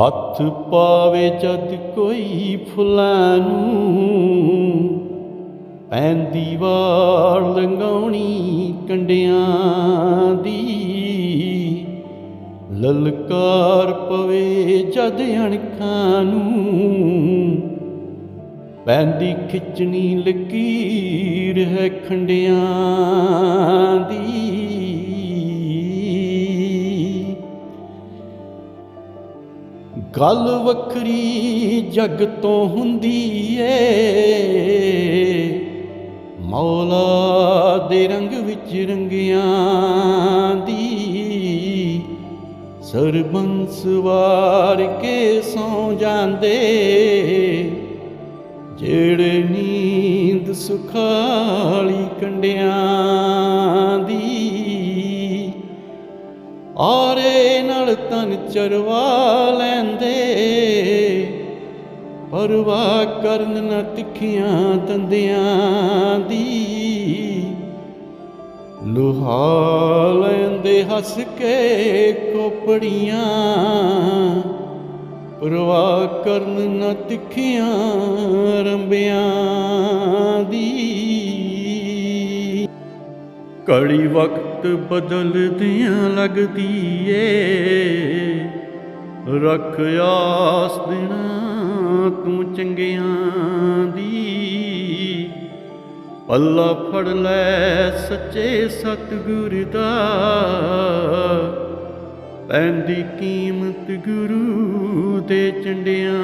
ਹੱਥ ਪਾਵੇ ਜਦ ਕੋਈ ਫੁੱਲਾਂ ਨੂੰ। ਪੈਂਦੀ ਵਾਰ ਲੰਗਾਉਣੀ ਕੰਡਿਆਂ ਦੀ। ਲਲਕਾਰ ਪਵੇ ਜਦ ਅਣਖਾਂ ਨੂੰ। ਪੈਂਦੀ ਖਿੱਚਣੀ ਲਕੀਰ ਹੈ ਖੰਡਿਆਂ ਗੱਲ ਵੱਖਰੀ ਜਗ ਤੋਂ ਹੁੰਦੀ ਏ। ਮੌਲਾ ਦੇ ਰੰਗ ਵਿੱਚ ਰੰਗਿਆਂ ਦੀ ਸਰਬੰਸ ਵਾਰ ਕੇ ਸੌ ਜਾਂਦੇ। ਜਿਹੜੇ ਨੀਂਦ ਸੁਖਾਲੀ ਕੰਡਿਆਂ ਦੀ ਆਰੇ ਨਾਲ ਤਨ ਚਰਵਾ ਲੈਂਦੇ। ਪਰਵਾ ਕਰਨ ਨਾ ਤਿੱਖੀਆਂ ਦੰਦਿਆਂ ਦੀ। ਲੁਹਾ ਲੈਂਦੇ ਹੱਸ ਕੇ ਕੋਪੜੀਆਂ ਪਰਵਾ ਕਰਨ ਨਾ ਤਿੱਖੀਆਂ ਰੰਬਿਆਂ ਦੀ। ਕੜੀ ਵਕਤ ਬਦਲਦਿਆਂ ਲੱਗਦੀ ਏ ਰੱਖ ਆਸ ਦੇਣਾ ਤੂੰ ਚੰਗਿਆਂ ਦੀ। ਪੱਲਾ ਫੜ ਲੈ ਸੱਚੇ ਸਤਿਗੁਰ ਦਾ। ਪੈਂਦੀ ਕੀਮਤ ਗੁਰੂ ਦੇ ਚੰਡਿਆਂ